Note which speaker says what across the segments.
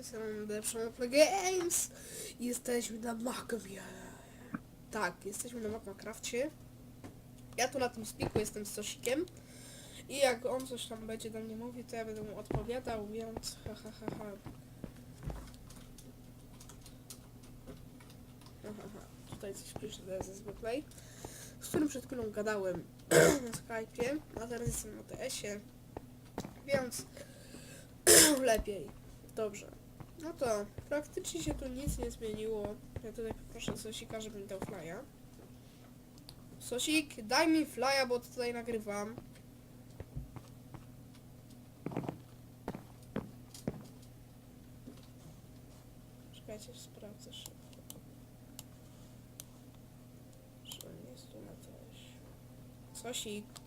Speaker 1: z strony Lepszą Play Games jesteśmy na Macmie. Tak, jesteśmy na Macmacrafcie. Ja tu na tym spiku jestem z Sosikiem i jak on coś tam będzie do mnie mówił, to ja będę mu odpowiadał, więc ha ha ha ha. Tutaj coś pisze ze SB Play, z którym przed chwilą gadałem na Skype'ie, a teraz jestem na TS-ie, więc lepiej. Dobrze. No to praktycznie się tu nic nie zmieniło. Ja tutaj poproszę Sosika, żeby mi dał flya. Sosik, daj mi flya, bo tutaj nagrywam. Czekajcie, sprawdzę szybko. Czy on jest tu na coś? Sosik.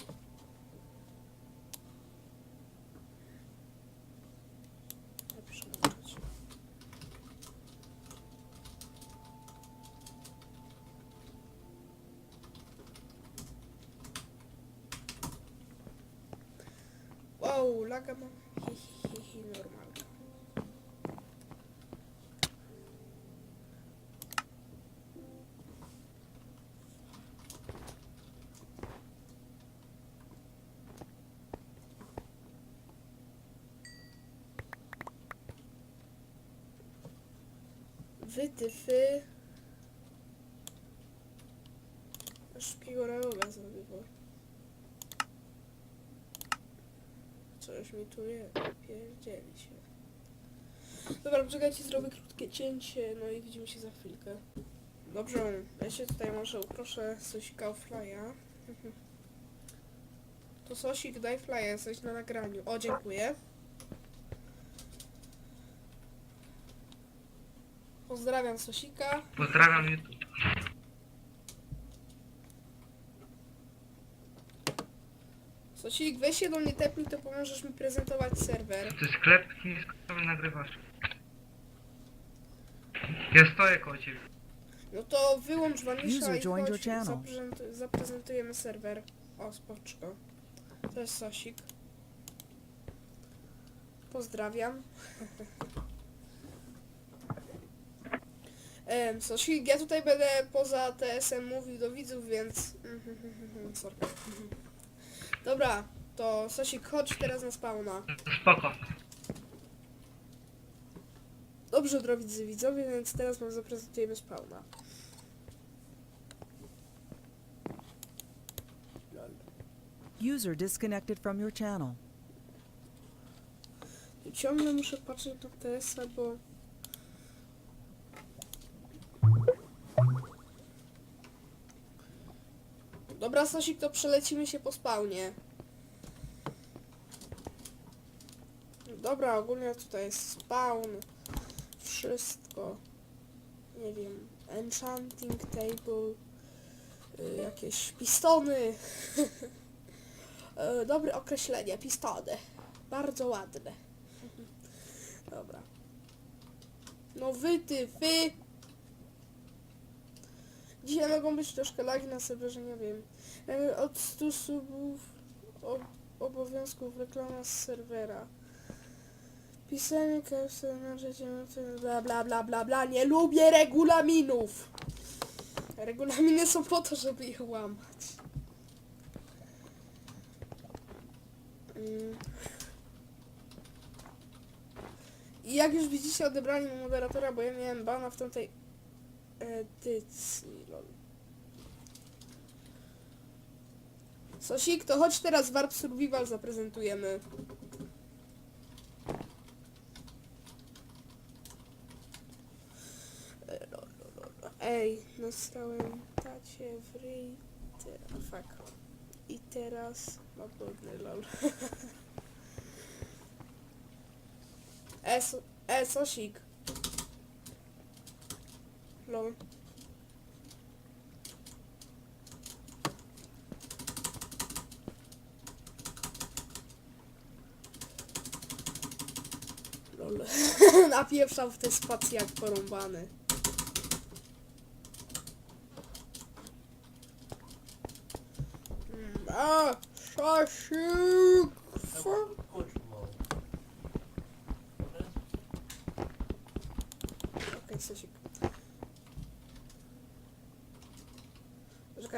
Speaker 1: Bergamo. normal. VTC. Acho que agora é o gás, não Coś mi tu je pierdzieli się. Dobra, poczekajcie, zrobię krótkie cięcie, no i widzimy się za chwilkę. Dobrze, ja się tutaj może uproszę Sosika o flya. To Sosik, daj flya, jesteś na nagraniu. O, dziękuję. Pozdrawiam Sosika.
Speaker 2: Pozdrawiam YouTube.
Speaker 1: Sosik, weź się do mnie tepnij, to pomożesz mi prezentować serwer.
Speaker 2: To jest sklep, nie nagrywasz. Ja stoję koło ciebie.
Speaker 1: No to wyłącz Vanisha
Speaker 3: User
Speaker 1: i
Speaker 3: joined your
Speaker 1: chodź,
Speaker 3: channel.
Speaker 1: zaprezentu- zaprezentujemy serwer. O, spoczko. To jest Sosik. Pozdrawiam. Em, Sosik, ja tutaj będę poza TSM mówił do widzów, więc... Sorry. Dobra, to Sosik, chodź teraz na spawna.
Speaker 2: Spoko.
Speaker 1: Dobrze, drodzy widzowie, więc teraz wam zaprezentujemy spawna.
Speaker 3: User disconnected from your channel.
Speaker 1: Ciągle muszę patrzeć na TS-a, bo... Dobra, Sosik, to przelecimy się po spawnie. Dobra, ogólnie tutaj jest spawn. Wszystko. Nie wiem. Enchanting table. y, jakieś pistony. Y, Dobre określenie, pistony. Bardzo ładne. Dobra. No wy, ty, wy. Dzisiaj mogą być troszkę lagi na serwerze, nie wiem. E, Od 100 subów ob obowiązków reklama z serwera. Pisanie KFC na bla bla bla bla bla. Nie lubię regulaminów. Regulaminy są po to, żeby je łamać. I jak już widzicie, odebrali mi moderatora, bo ja miałem bana w tamtej edycji, lol. Sosik, to chodź teraz Warp Survival zaprezentujemy. Ej, nastałem tacie w ryj. Fuck. I teraz... No brudny, lol. E, so, e, Sosik. Lol. Lol. Napieprzał w te spacje jak porąbany. Mm, A, Sosik!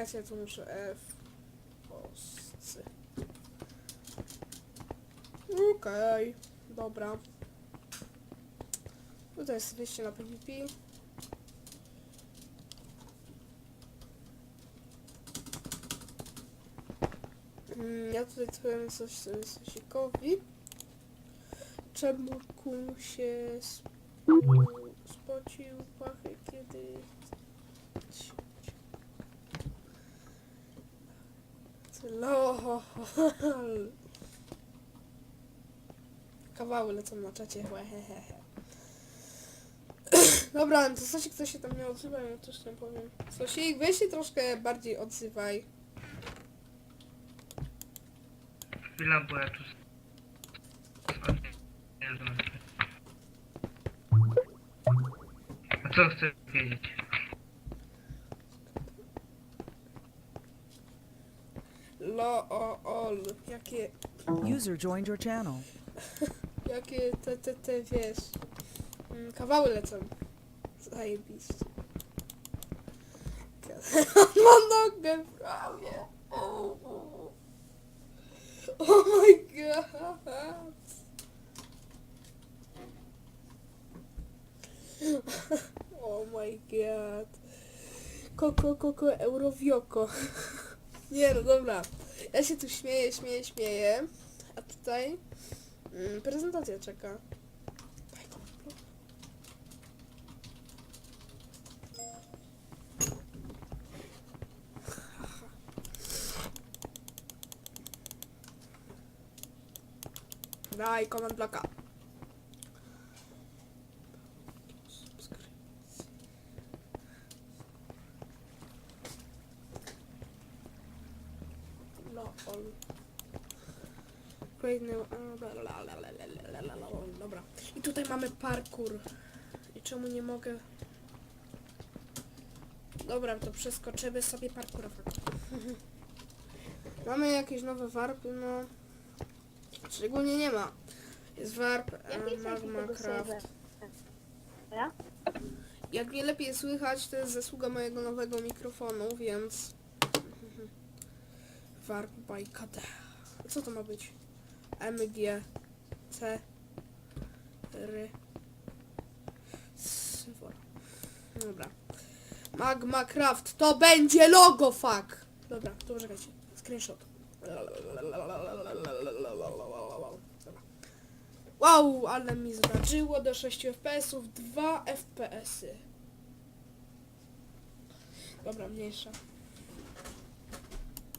Speaker 1: Czekajcie, tu muszę F. Oscy. Okej, dobra. Tutaj jest wyjście na PvP. Mm, Ja tutaj powiem coś Sosikowi. Czemu kum się sp- Kawały lecą na czacie, hehehe. Dobra, to Sosik, kto się tam nie odzywa, ja też nie powiem. Sosik, weź się troszkę bardziej odzywaj.
Speaker 2: Chwila, bo ja tu... A co chcesz wiedzieć?
Speaker 1: LOL, jakie,
Speaker 3: User joined your channel.
Speaker 1: jakie te, te, te, wiesz, mm, kawały lecą. Zajebiście. Ma nogę prawie. Oh my god. Oh my god. Koko, koko, eurowioko. Nie no, dobra. Ja się tu śmieję, śmieję, śmieję. A tutaj mm, prezentacja czeka. Daj komand bloka. LOL. Kolejny... Dobra. I tutaj mamy parkour. I czemu nie mogę... Dobra, to przeskoczymy sobie parkour. mamy jakieś nowe warpy, no... Szczególnie nie ma. Jest warp e, Magma Craft.
Speaker 4: Ja?
Speaker 1: Jak mnie lepiej słychać, to jest zasługa mojego nowego mikrofonu, więc... Warp by KD. Co to ma być? MG C R Sywor. Dobra. Magma Craft to będzie logo, fuck! Dobra, to poczekajcie. Screenshot. Wow, ale mi zdarzyło do 6 FPS-ów 2 FPS-y. Dobra, mniejsza.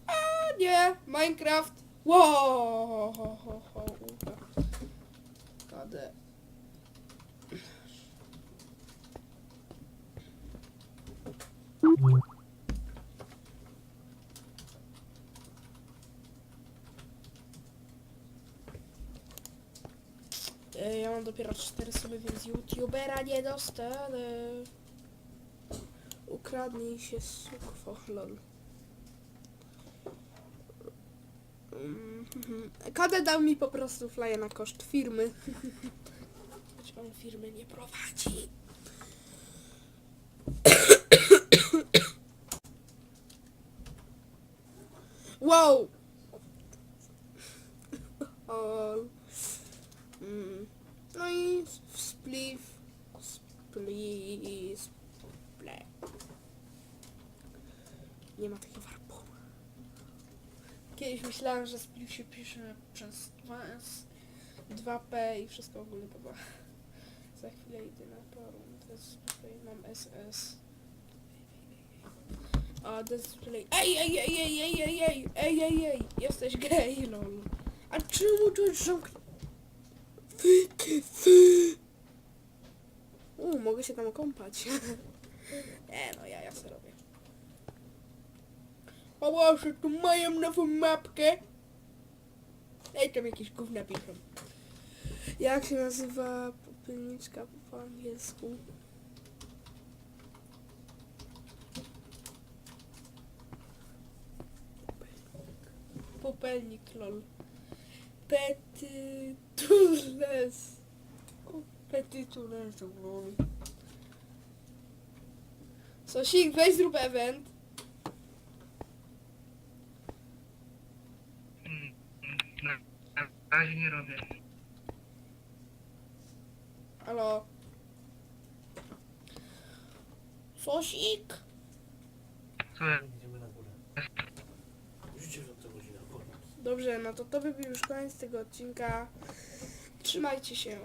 Speaker 1: A nie, Minecraft. Wow. KD. Ja mam dopiero 4 suby, więc youtubera nie dostanę. Ukradnij się sukwo, lol. KD dał mi po prostu flyer na koszt firmy. Choć on firmy nie prowadzi. Wow! Mm. No i spliff. Spliff. Sple. Nie ma warpu. Kiedyś myślałem, że spliff się pisze przez 2S, 2P i wszystko to była. Za chwilę idę na forum. Jest tutaj mam SS. A display. Ej, ej, ej, ej, ej, ej, ej, ej, ej, ej, jesteś gej, lol. A czemu tu jest zamknięte? U, mogę się tam kąpać. e, no ja, ja sobie robię. O Boże, tu mają nową mapkę. Ej, tam jakieś gówna piszą. Jak się nazywa popylniczka po angielsku? Popelnik, lol. Petytules. Petytules, lol. Sosik, weź zrób event.
Speaker 2: Na razie nie robię.
Speaker 1: Halo? Sosik?
Speaker 2: Co ja?
Speaker 5: Idziemy na górę. Rzućcie w to godzina, koniec.
Speaker 1: Dobrze, no to to by był już koniec tego odcinka. Trzymajcie się.